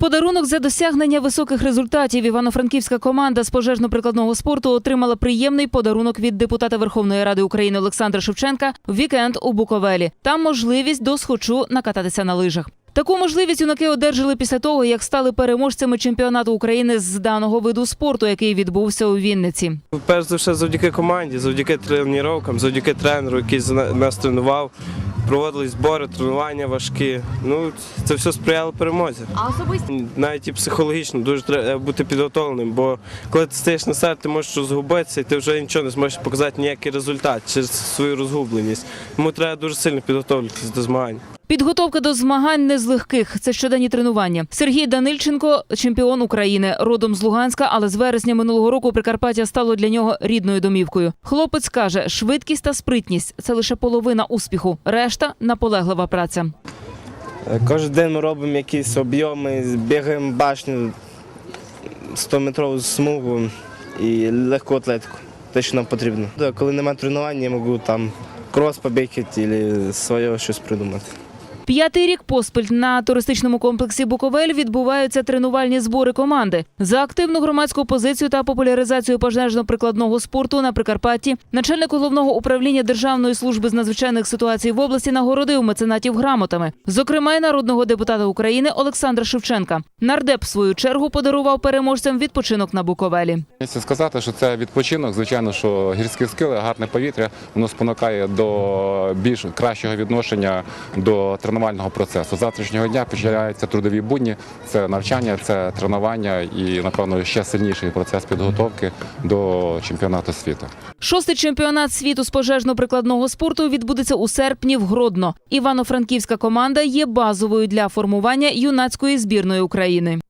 подарунок за досягнення високих результатів івано-франківська команда з пожежно-прикладного спорту отримала приємний подарунок від депутата Верховної Ради України Олександра Шевченка в вікенд у Буковелі. Там можливість до схочу накататися на лижах. Таку можливість юнаки одержали після того, як стали переможцями чемпіонату України з даного виду спорту, який відбувся у Вінниці. Перш за все, завдяки команді, завдяки тренуванням, завдяки тренеру, який нас тренував. Проводились збори, тренування важкі. Ну, це все сприяло перемозі. А особисто Навіть і психологічно дуже треба бути підготовленим, бо коли ти стоїш на старт, ти можеш розгубитися і ти вже нічого не зможеш показати ніякий результат через свою розгубленість. Тому треба дуже сильно підготовлюватися до змагань. Підготовка до змагань не з легких. Це щоденні тренування. Сергій Данильченко чемпіон України, родом з Луганська, але з вересня минулого року Прикарпаття стало для нього рідною домівкою. Хлопець каже, швидкість та спритність це лише половина успіху. Решта наполеглива праця. Е, Кожен день ми робимо якісь об'єми, бігаємо башню 100-метрову смугу і легку атлетику. Те, що нам потрібно. Коли немає тренувань, я можу там крос побігати або своє щось придумати. П'ятий рік поспіль на туристичному комплексі Буковель відбуваються тренувальні збори команди за активну громадську позицію та популяризацію пожежно-прикладного спорту на Прикарпатті. Начальник головного управління Державної служби з надзвичайних ситуацій в області нагородив меценатів грамотами, зокрема й народного депутата України Олександра Шевченка. Нардеп в свою чергу подарував переможцям відпочинок на Буковелі. Місце сказати, що це відпочинок. Звичайно, що гірські схили, гарне повітря, воно спонукає до більш кращого відношення до тренувального процесу. Завтрашнього дня починаються трудові будні, це навчання, це тренування і, напевно, ще сильніший процес підготовки до чемпіонату світу. Шостий чемпіонат світу з пожежно-прикладного спорту відбудеться у серпні в Гродно. Івано-Франківська команда є базовою для формування юнацької збірної України.